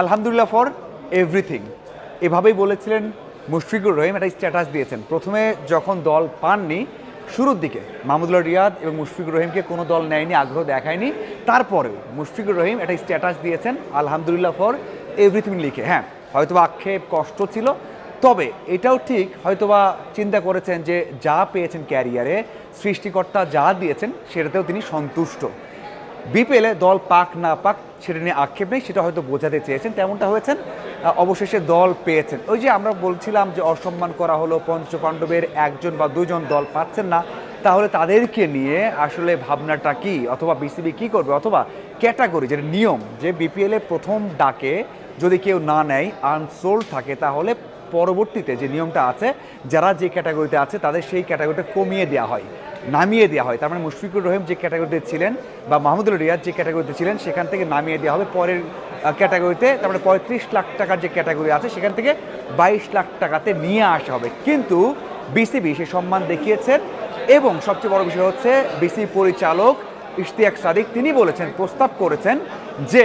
আলহামদুলিল্লাহ for everything. এভাবেই বলেছিলেন মুশফিকুর রহিম, একটা স্ট্যাটাস দিয়েছেন। প্রথমে যখন দল পাননি, শুরুর দিকে মাহমুদুল্লাহ রিয়াদ এবং মুশফিকুর রহিমকে কোনো দল নেয়নি, আগ্রহ দেখায়নি। তারপরেও মুশফিকুর রহিম একটা স্ট্যাটাস দিয়েছেন আলহামদুলিল্লাহ ফর এভরিথিং লিখে। হ্যাঁ হয়তোবা আক্ষেপ, কষ্ট ছিল। তবে এটাও ঠিক, হয়তোবা চিন্তা করেছেন যে যা পেয়েছেন ক্যারিয়ারে, সৃষ্টিকর্তা যা দিয়েছেন, সেটাতেও তিনি সন্তুষ্ট। বিপিএলে দল পাক না পাক সেটা নিয়ে আক্ষেপ নেই, সেটা হয়তো বোঝাতে চেয়েছেন, তেমনটা হয়েছেন অবশেষে দল পেয়েছেন। ওই যে আমরা বলছিলাম যে অসম্মান করা হলো পঞ্চপাণ্ডবের একজন বা দুজন দল পাচ্ছেন না, তাহলে তাদেরকে নিয়ে আসলে ভাবনাটা কি? অথবা বিসিবি কি করবে? অথবা ক্যাটাগরি, যেটা নিয়ম, যে বিপিএলে প্রথম ডাকে যদি কেউ না নেয়, আনসোল্ড থাকে, তাহলে পরবর্তীতে যে নিয়মটা আছে, যারা যে ক্যাটাগরিতে আছে, তাদের সেই ক্যাটাগরিটা কমিয়ে দেওয়া হয়। নামিয়ে দেওয়া হয়। তার মানে মুশফিকুর রহিম যে ক্যাটাগরিতে ছিলেন বা মাহমুদুল রিয়াদ যে ক্যাটাগরিতে ছিলেন, সেখান থেকে নামিয়ে দেওয়া হবে। পরের ক্যাটাগরিতে, তার মানে পঁয়ত্রিশ লাখ টাকার যে ক্যাটাগরি আছে, সেখান থেকে বাইশ লাখ টাকাতে নিয়ে আসা হবে। কিন্তু বিসিবি সে সম্মান দেখিয়েছেন এবং সবচেয়ে বড় বিষয় হচ্ছে বিসিবি পরিচালক ইশতিয়াক সাদিক, তিনি বলেছেন, প্রস্তাব করেছেন যে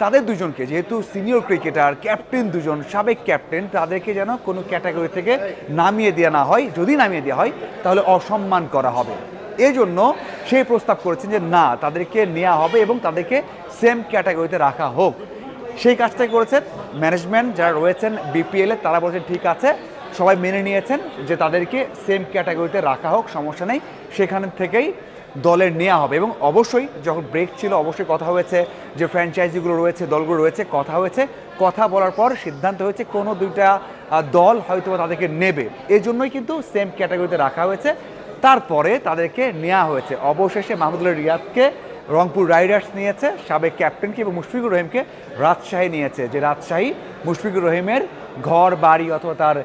তাদের দুজনকে, যেহেতু সিনিয়র ক্রিকেটার, ক্যাপ্টেন দুজন, সাবেক ক্যাপ্টেন, তাদেরকে যেন কোনো ক্যাটাগরি থেকে নামিয়ে দেওয়া না হয়। যদি নামিয়ে দেওয়া হয়, তাহলে অসম্মান করা হবে। এই জন্য সেই প্রস্তাব করেছেন যে, না, তাদেরকে নেওয়া হবে এবং তাদেরকে সেম ক্যাটাগরিতে রাখা হোক। সেই কাজটাই করেছেন ম্যানেজমেন্ট, যারা রয়েছেন বিপিএলে তারা বলছেন, ঠিক আছে। সবাই মেনে নিয়েছেন যে, তাদেরকে সেম ক্যাটাগরিতে রাখা হোক, সমস্যা নেই। সেখান থেকেই দলের নেওয়া হবে। এবং অবশ্যই যখন ব্রেক ছিল, অবশ্যই কথা হয়েছে যে ফ্র্যাঞ্চাইজিগুলো রয়েছে, দলগুলো রয়েছে, কথা হয়েছে। কথা বলার পর সিদ্ধান্ত হয়েছে কোনো দুইটা দল হয়তো তাদেরকে নেবে। এই জন্যই কিন্তু সেম ক্যাটাগরিতে রাখা হয়েছে। তারপরে তাদেরকে নেওয়া হয়েছে। অবশেষে মাহমুদুল্লাহ রিয়াদকে রংপুর রাইডার্স নিয়েছে, সাবেক ক্যাপ্টেনকে এবং মুশফিকুর রহিমকে রাজশাহী নিয়েছে। যে রাজশাহী মুশফিকুর রহিমের ঘর, বাড়ি অথবা তার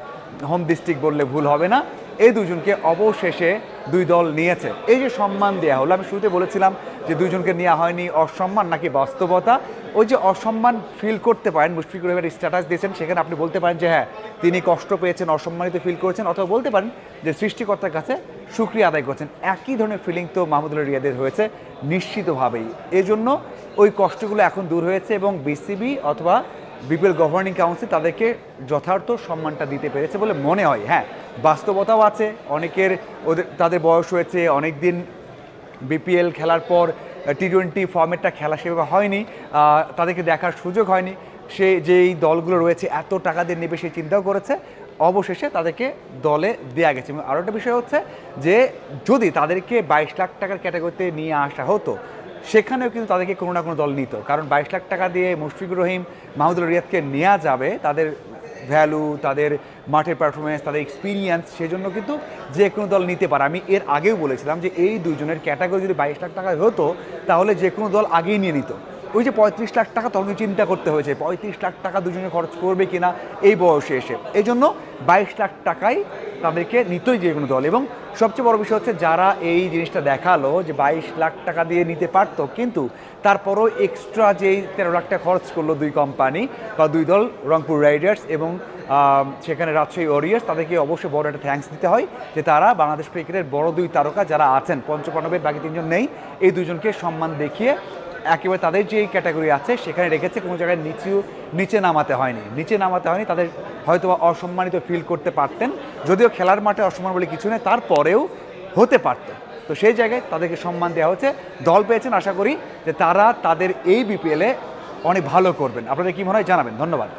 হোম ডিস্ট্রিক্ট বললে ভুল হবে না। এই দুজনকে অবশেষে দুই দল নিয়েছে। এই যে সম্মান দেওয়া হলো, আমি শুরুতে বলেছিলাম যে দুজনকে নেওয়া হয়নি অসম্মান নাকি বাস্তবতা। ওই যে অসম্মান ফিল করতে পারেন, মুশফিকুর রহিমের স্ট্যাটাস দিয়েছেন, সেখানে আপনি বলতে পারেন যে হ্যাঁ তিনি কষ্ট পেয়েছেন, অসম্মানিত ফিল করেছেন, অথবা বলতে পারেন যে সৃষ্টিকর্তার কাছে সুক্রিয়া আদায় করছেন। একই ধরনের ফিলিং তো মাহমুদুল্লাহ রিয়াদের হয়েছে নিশ্চিতভাবেই। এজন্য ওই কষ্টগুলো এখন দূর হয়েছে এবং বিসিবি অথবা বিপিএল গভর্নিং কাউন্সিল তাদেরকে যথার্থ সম্মানটা দিতে পেরেছে বলে মনে হয়। হ্যাঁ বাস্তবতাও আছে। অনেকের ওদের, তাদের বয়স হয়েছে অনেক দিন বিপিএল খেলার পর টি টোয়েন্টি ফর্মেটটা খেলা সেভাবে হয়নি তাদেরকে দেখার সুযোগ হয়নি। সে যেই দলগুলো রয়েছে, এত টাকা দিয়ে নেবে সেই চিন্তাও করেছে। অবশেষে তাদেরকে দলে দেয়া গেছে। এবং আরও একটা বিষয় হচ্ছে যে, যদি তাদেরকে বাইশ লাখ টাকার ক্যাটাগরিতে নিয়ে আসা হতো সেখানেও কিন্তু তাদেরকে কোনো না কোনো দল নিত। কারণ বাইশ লাখ টাকা দিয়ে মুশফিকুর রহিম, মাহমুদুল রিয়াদকে নেওয়া যাবে, তাদের ভ্যালু তাদের মাঠের পারফরমেন্স তাদের এক্সপিরিয়েন্স সেজন্য কিন্তু যে কোনো দল নিতে পারে। আমি এর আগেও বলেছিলাম যে এই দুজনের ক্যাটাগরি যদি বাইশ লাখ টাকা হতো, তাহলে যে কোনো দল আগেই নিয়ে নিত। ওই যে পঁয়ত্রিশ লাখ টাকা তখন চিন্তা করতে হয়েছে, পঁয়ত্রিশ লাখ টাকা দুজনে খরচ করবে কিনা, এই বয়সে এসে। এই জন্য বাইশ লাখ টাকাই তাদেরকে নিতই যে কোনো দল। এবং সবচেয়ে বড় বিষয় হচ্ছে যারা এই জিনিসটা দেখাল যে বাইশ লাখ টাকা দিয়ে নিতে পারতো, কিন্তু তারপরও এক্সট্রা যেই তেরো লাখ টাকা খরচ করল দুই কোম্পানি বা দুই দল, রংপুর রাইডার্স এবং সেখানে রাজশাহী ওরিয়ার্স তাদেরকে অবশ্যই বড় একটা থ্যাঙ্কস দিতে হয় যে তারা বাংলাদেশ ক্রিকেটের বড় দুই তারকা যারা আছেন, পঞ্চপাণ্ডবের বাকি তিনজন নেই, এই দুজনকে সম্মান দেখিয়ে একেবারে তাদের যে ক্যাটাগরি আছে, সেখানে রেখেছে, কোনো জায়গায় নিচু, নিচে নামাতে হয়নি। নিচে নামাতে হয়নি, তাদের হয়তো অসম্মানিত ফিল করতে পারতেন। যদিও খেলার মাঠে অসম্মান বলে কিছু নেই, তারপরেও হতে পারত। তো সেই জায়গায় তাদেরকে সম্মান দেওয়া হচ্ছে দল পেয়েছেন আশা করি যে তারা তাদের এই বিপিএলে অনেক ভালো করবেন। আপনাদের কী মনে হয় জানাবেন, ধন্যবাদ।